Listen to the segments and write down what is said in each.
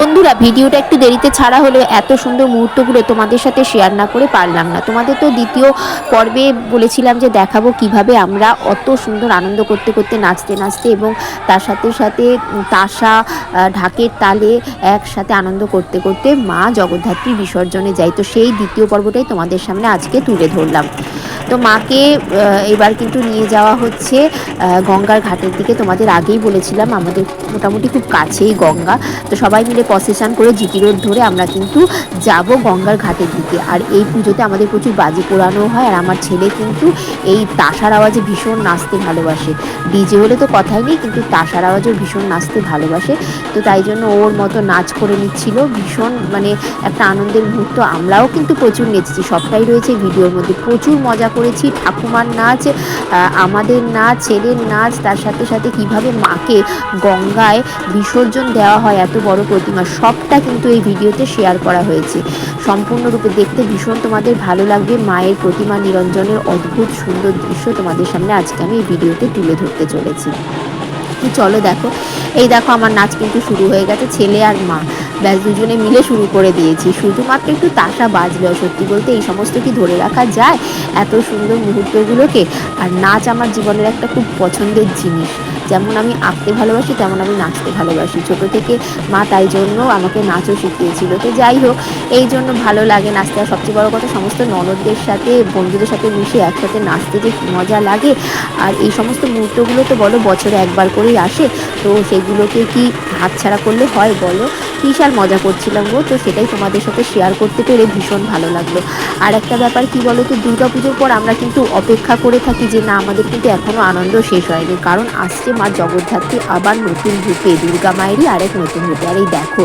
বন্ধুরা, ভিডিওটা একটু দেরিতে ছাড়া হলেও এত সুন্দর মুহূর্তগুলো তোমাদের সাথে শেয়ার না করে পারলাম না। তোমাদের তো দ্বিতীয় পর্বে বলেছিলাম যে দেখাবো কীভাবে আমরা অত সুন্দর আনন্দ করতে করতে নাচতে নাচতে এবং তার সাথে সাথে তাসা ঢাকের তালে একসাথে আনন্দ করতে করতে মা জগদ্ধাত্রী বিসর্জনে যাই তো সেই দ্বিতীয় পর্বটাই তোমাদের সামনে আজকে তুলে ধরলাম। তো মাকে এবার কিন্তু নিয়ে যাওয়া হচ্ছে গঙ্গার ঘাটের দিকে। তোমাদের আগেই বলেছিলাম, আমাদের মোটামুটি খুব কাছেই গঙ্গা। তো সবাই মিলে প্রসেশন করে জিটি রোড ধরে আমরা কিন্তু যাব গঙ্গার ঘাটের দিকে। আর এই পুজোতে আমাদের প্রচুর বাজি পোড়ানো হয়, আর আমার ছেলে কিন্তু এই তাসার আওয়াজে ভীষণ নাচতে ভালোবাসে। ডিজে হলে তো কথাই নেই, কিন্তু তাসার আওয়াজেও ভীষণ নাচতে ভালোবাসে। তো তাই জন্য ওর মতো নাচ করে নিচ্ছিল। ভীষণ মানে একটা আনন্দের মুহূর্ত। আমরাও কিন্তু প্রচুর নেচেছি, সবটাই রয়েছে ভিডিওর মধ্যে। প্রচুর মজা করেছি, ঠাকুমার নাচ আমাদের নাচ, ছেলের নাচ, তার সাথে সাথে কীভাবে মাকে গঙ্গায় বিসর্জন দেওয়া হয়, এত বড় প্রতিমা, সবটা কিন্তু এই ভিডিওতে শেয়ার করা হয়েছে। সম্পূর্ণরূপে দেখতে ভীষণ তোমাদের ভালো লাগবে, মায়ের প্রতিমা নিরঞ্জনের অদ্ভুত সুন্দর দৃশ্য তোমাদের সামনে আজকে আমি এই ভিডিওতে তুলে ধরতে চলেছি। চলো দেখো, এই দেখো আমার নাচ কিন্তু শুরু হয়ে গেছে, ছেলে আর মা। ব্যাস, দুজনে মিলে শুরু করে দিয়েছি। শুধুমাত্র একটু তাসা বাজলেও সত্যি বলতে এই সমস্ত কি ধরে রাখা যায় এত সুন্দর মুহূর্তগুলোকে? আর নাচ আমার জীবনের একটা খুব পছন্দের জিনিস। যেমন আমি আঁকতে ভালোবাসি, তেমন আমি নাচতে ভালোবাসি। ছোটো থেকে মা তাই জন্য আমাকে নাচও শিখিয়েছিল। তো যাই হোক, এই জন্য ভালো লাগে নাচতে। আর সবচেয়ে বড় কথা, সমস্ত ননদদের সাথে, বন্ধুদের সাথে মিশে একসাথে নাচতে যে মজা লাগে। আর এই সমস্ত মুহূর্তগুলো তো বলো, বছরে একবার করেই আসে। তো সেগুলোকে কি হাতছাড়া করলে হয় বলো? বিশাল মজা করছিলাম গো, তো সেটাই তোমাদের সাথে শেয়ার করতে পেরে ভীষণ ভালো লাগল। আর একটা ব্যাপার কি বলো তো, দুর্গা পুজোর পর আমরা কিন্তু অপেক্ষা করে থাকি যে না, আমাদের কিন্তু এখনও আনন্দ শেষ হয়নি, কারণ আসছে মা জগদ্ধাত্রী আবার নতুন রূপে, দুর্গা মায়েরই আরেক নতুন রূপে। আর এই দেখো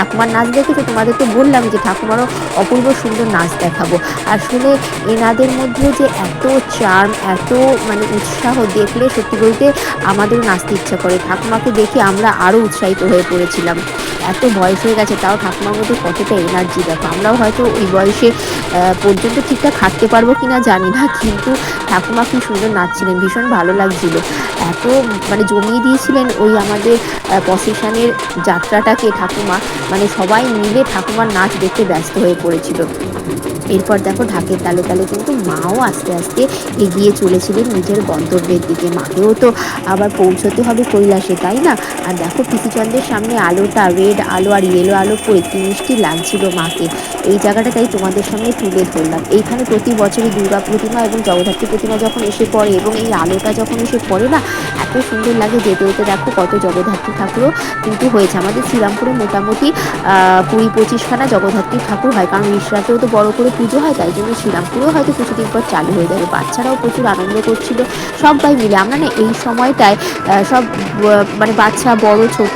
ঠাকুমার নাচ দেখেছ? তোমাদের তো বললাম যে ঠাকুমারও অপূর্ব সুন্দর নাচ দেখাবো। আসলে এনাদের মধ্যে যে এত চার্ম এত মানে উৎসাহ দেখলে সত্যি বলতে আমাদেরও নাচতে ইচ্ছা করে। ঠাকুমাকে দেখে আমরা আরও উৎসাহিত হয়ে পড়েছিলাম। এত বয়স হয়ে গেছে, তাও ঠাকুমার মধ্যে কতটা এনার্জি দেখো। আমরাও হয়তো ওই বয়সে পর্যন্ত ঠিকঠাক হাঁটতে পারব কি না জানি না, কিন্তু ঠাকুমা কি সুন্দর নাচছিলেন, ভীষণ ভালো লাগছিল। এত মানে জমিয়ে দিয়েছিলেন ওই আমাদের প্রসেশনের যাত্রাটাকে ঠাকুমা। মানে সবাই মিলে ঠাকুমার নাচ দেখতে ব্যস্ত হয়ে পড়েছিল। এরপর দেখো ঢাকের তালে তালে কিন্তু মাও আস্তে আস্তে এগিয়ে চলেছিলেন নিজের গন্তব্যের দিকে। মাকেও তো আবার পৌঁছতে হবে কৈলাসে, তাই না? আর দেখো পিসিচন্দ্রের সামনে আলোটা রেড আলো আর ইয়েলো আলো পরে মিষ্টি লাগছিল মাকে। এই জায়গাটা তাই তোমাদের সামনে তুলে ধরলাম। এইখানে প্রতি বছরই দুর্গা প্রতিমা এবং জগদ্ধাত্রী প্রতিমা যখন এসে পড়ে এবং এই আলোটা যখন এসে পড়ে না, এত সুন্দর লাগে যেতে যেতে দেখো কত জগদ্ধাত্রী ঠাকুরও কিন্তু হয়েছে। আমাদের শ্রীরামপুরে মোটামুটি কুড়ি পঁচিশখানা জগদ্ধাত্রী ঠাকুর হয়। কারণ ইসরাতেও তো বড় করে পুজো হয়, তাই জন্য শ্রীরামপুরেও হয়তো কিছুদিন পর চালু হয়ে যাবে। বাচ্চারাও প্রচুর আনন্দ করছিল। সবাই মিলে আমরা না এই সময়টায় সব মানে বাচ্চা, বড়, ছোট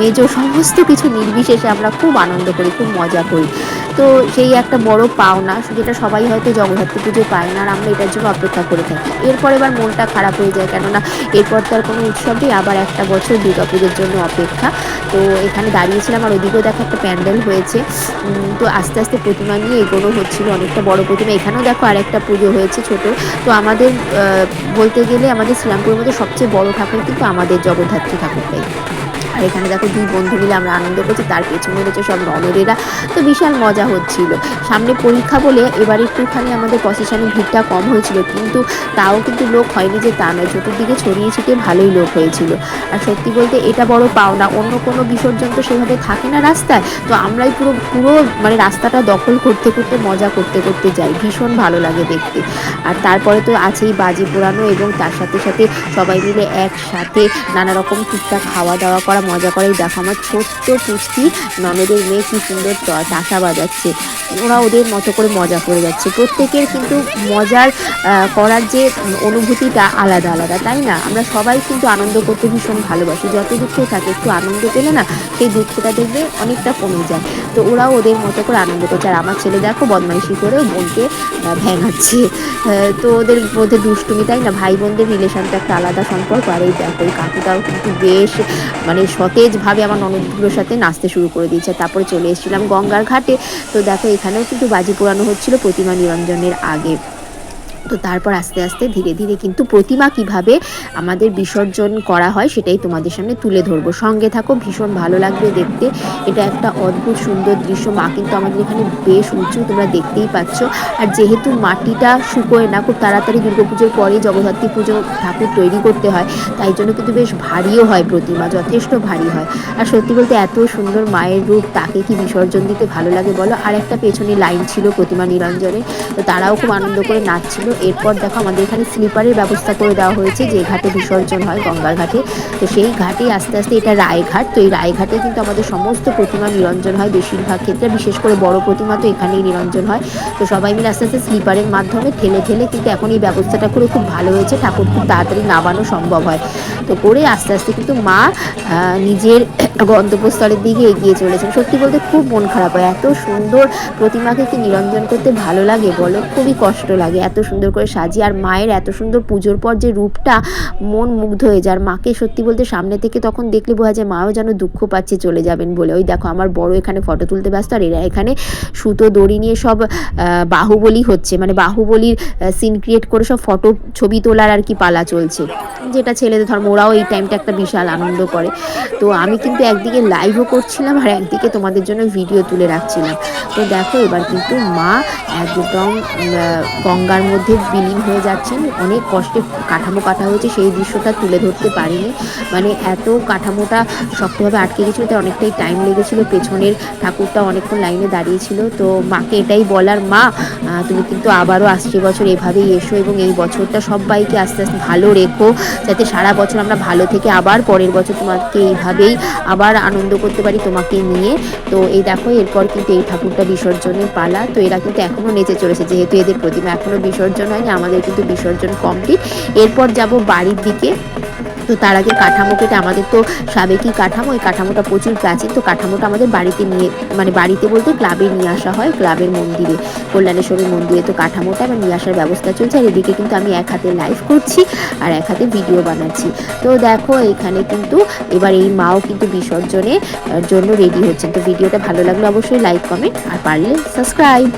মেজ মেজো, সমস্ত কিছু নির্বিশেষে আমরা খুব আনন্দ করি, খুব মজা করি। তো সেই একটা বড় পাওনা, যেটা সবাই হয়তো জগদ্ধাত্রী পুজো পায় না, আর আমরা এটার জন্য অপেক্ষা করে থাকি। এরপর এবার মনটা খারাপ হয়ে যায়, কেননা এরপর তো আর কোনো উৎসব নেই, আবার একটা বছর দুর্গা পুজোর জন্য অপেক্ষা। তো এখানে দাঁড়িয়েছিলাম, আর ওদিকেও দেখো একটা প্যান্ডেল হয়েছে। তো আস্তে আস্তে প্রতিমা নিয়ে এগোনো হচ্ছিল, অনেকটা বড় প্রতিমা। এখানেও দেখো আরেকটা পুজো হয়েছে ছোট। তো আমাদের বলতে গেলে আমাদের শ্রীরামপুরের মধ্যে সবচেয়ে বড় ঠাকুর কিন্তু আমাদের জগদ্ধাত্রী ঠাকুরটাই। আর এখানে দেখো দুই বন্ধু মিলে আমরা আনন্দ করছি, তার পেছনে রয়েছে সব ননদেরা। তো বিশাল মজা হচ্ছিল। সামনে পরীক্ষা বলে এবার একটুখানি আমাদের প্রসেশনে ভিড়টা কম হয়েছিল, কিন্তু তাও কিন্তু লোক হয়নি যে তা নয়। চতুর্দিকে ছড়িয়ে ছিটিয়ে ভালোই লোক হয়েছিল। আর সত্যি বলতে এটা বড় পাওনা। অন্য কোনো বিসর্জন তো সেভাবে থাকে না রাস্তায়। তো আমরাই পুরো পুরো মানে রাস্তাটা দখল করতে করতে, মজা করতে করতে যাই। ভীষণ ভালো লাগে দেখতে। আর তারপরে তো আছেই বাজি পোড়ানো এবং তার সাথে সাথে সবাই মিলে একসাথে নানা রকম টুকটাক খাওয়া দাওয়া করা। মজা করে দেখো, আমার ছোট্ট পুচকি ননদের মেয়ে কি সুন্দর তাসা বাজাচ্ছে। ওরা ওদের মতো করে মজা করে যাচ্ছে। প্রত্যেকের কিন্তু মজার করার যে অনুভূতিটা আলাদা আলাদা, তাই না? আমরা সবাই কিন্তু আনন্দ করতে ভীষণ ভালোবাসি। যত দুঃখ থাকে, একটু আনন্দ পেলে না, সেই দুঃখটা দেখবে অনেকটা কমে যায়। তো ওরাও ওদের মতো করে আনন্দ করছে। আর আমার ছেলে দেখো, বদমাইশি করে বোনকে ভেঙাচ্ছে। তো ওদের মধ্যে দুষ্টুমি, তাই না? ভাই বোনদের রিলেশনটা একটা আলাদা সম্পর্ক। আর এই দেখো, এই কাকুটাও কিন্তু বেশ মানে সতেজভাবে আমার ননদগুলোর সাথে নাচতে শুরু করে দিয়েছে। তারপরে চলে এসেছিলাম গঙ্গার ঘাটে। তো দেখো, এখানেও কিন্তু বাজি পোড়ানো হচ্ছিল প্রতিমা নিরঞ্জনের আগে। তো তারপর আস্তে আস্তে ধীরে ধীরে কিন্তু প্রতিমা কীভাবে আমাদের বিসর্জন করা হয় সেটাই তোমাদের সামনে তুলে ধরবো। সঙ্গে থাকো, ভীষণ ভালো লাগবে দেখতে। এটা একটা অদ্ভুত সুন্দর দৃশ্য। মা কিন্তু আমাদের এখানে বেশ উঁচু, তোমরা দেখতেই পাচ্ছ। আর যেহেতু মাটিটা শুকোয় না, খুব তাড়াতাড়ি দুর্গাপুজোর পরে জগদ্ধাত্রী পুজো ঠাকুর তৈরি করতে হয়, তাই জন্য কিন্তু বেশ ভারীও হয় প্রতিমা, যথেষ্ট ভারী হয়। আর সত্যি বলতে এত সুন্দর মায়ের রূপ, তাকে কি বিসর্জন দিতে ভালো লাগে বলো? আর একটা পেছনে লাইন ছিল প্রতিমা নিরঞ্জনের, তো তারাও খুব আনন্দ করে নাচছিল। এরপর দেখো আমাদের এখানে স্লিপারের ব্যবস্থা করে দেওয়া হয়েছে যে ঘাটে বিসর্জন হয় গঙ্গার ঘাটে। তো সেই ঘাটে আস্তে আস্তে এটা রায়ঘাট। তো এই রায়ঘাটে কিন্তু আমাদের সমস্ত প্রতিমা নিরঞ্জন হয়। বেশিরভাগ ক্ষেত্রে বিশেষ করে বড় প্রতিমা তো এখানেই নিরঞ্জন হয়। তো সবাই মিলে আস্তে আস্তে স্লিপারের মাধ্যমে ঠেলে ঠেলে কিন্তু এখন এই ব্যবস্থাটা করে খুব ভালো হয়েছে। ঠাকুর খুব তাড়াতাড়ি নামানো সম্ভব হয়। তো করে আস্তে আস্তে কিন্তু মা নিজের গন্তব্যস্থলের দিকে এগিয়ে চলেছেন। সত্যি বলতে খুব মন খারাপ হয়। এত সুন্দর প্রতিমাকে কি নিরঞ্জন করতে ভালো লাগে বলো? খুবই কষ্ট লাগে। এত সুন্দর করে সাজিয়ে, আর মায়ের এত সুন্দর পুজোর পর যে রূপটা মন মুগ্ধ হয়ে যায়। আর মাকে সত্যি বলতে সামনে থেকে তখন দেখলে বোঝা যায় মাও যেন দুঃখ পাচ্ছে চলে যাবেন বলে। ওই দেখো আমার বড় এখানে ফটো তুলতে ব্যস্ত, আর এরা এখানে সুতো, দড়ি নিয়ে সব বাহুবলী হচ্ছে। মানে বাহুবলীর সিন ক্রিয়েট করে সব ফটো ছবি তোলার আর কি পালা চলছে। যেটা ছেলেদের, ধর্ম, ওরাও এই টাইমটা একটা বিশাল আনন্দ করে। তো আমি কিন্তু একদিকে লাইভও করছিলাম, আর একদিকে তোমাদের জন্য ভিডিও তুলে রাখছিলাম। তো দেখো এবার কিন্তু মা একদম গঙ্গার মধ্যে বিলীন হয়ে যাচ্ছেন অনেক কষ্টে কাঠামো কাটা হয়েছে, সেই দৃশ্যটা তুলে ধরতে পারিনি। মানে এত কাঠামোটা শক্তভাবে আটকে গেছিল, তাই অনেকটাই টাইম লেগেছিলো। পেছনের ঠাকুরটা অনেকক্ষণ লাইনে দাঁড়িয়েছিল। তো মাকে এটাই বলার, মা তুমি কিন্তু আবারও আসছে বছর, এভাবেই এসো এবং এই বছরটা সবাইকে আস্তে আস্তে ভালো রেখো, যাতে সারা বছর আমরা ভালো থেকে আবার পরের বছর তোমাকে এইভাবেই আবার আনন্দ করতে পারি, তোমাকে নিয়ে। তো এই দেখো, এরপর কিন্তু এই ঠাকুরটা বিসর্জনের পালা। তো এরা কিন্তু এখনও নেচে চলেছে, যেহেতু এদের প্রতিমা এখনও বিসর্জন হয়নি, আমাদের কিন্তু বিসর্জন কমপ্লিট এরপর যাব বাড়ির দিকে। তো তার আগে কাঠামো কেটে আমাদের তো সাবেকি কাঠামো ওই কাঠামোটা প্রচুর প্রাচীন, তো কাঠামোটা আমাদের বাড়িতে নিয়ে মানে বাড়িতে বলতে ক্লাবে নিয়ে আসা হয়, ক্লাবের মন্দিরে, কল্যাণেশ্বরের মন্দিরে। তো কাঠামোটা আমার নিয়ে আসার ব্যবস্থা চলছে, আর এদিকে কিন্তু আমি এক হাতে লাইভ করছি, আর এক হাতে ভিডিও বানাচ্ছি। তো দেখো, এখানে কিন্তু এবার এই মাও কিন্তু বিসর্জনের জন্য রেডি হচ্ছেন। তো ভিডিওটা ভালো লাগলে অবশ্যই লাইক কমেন্ট আর পারলে সাবস্ক্রাইব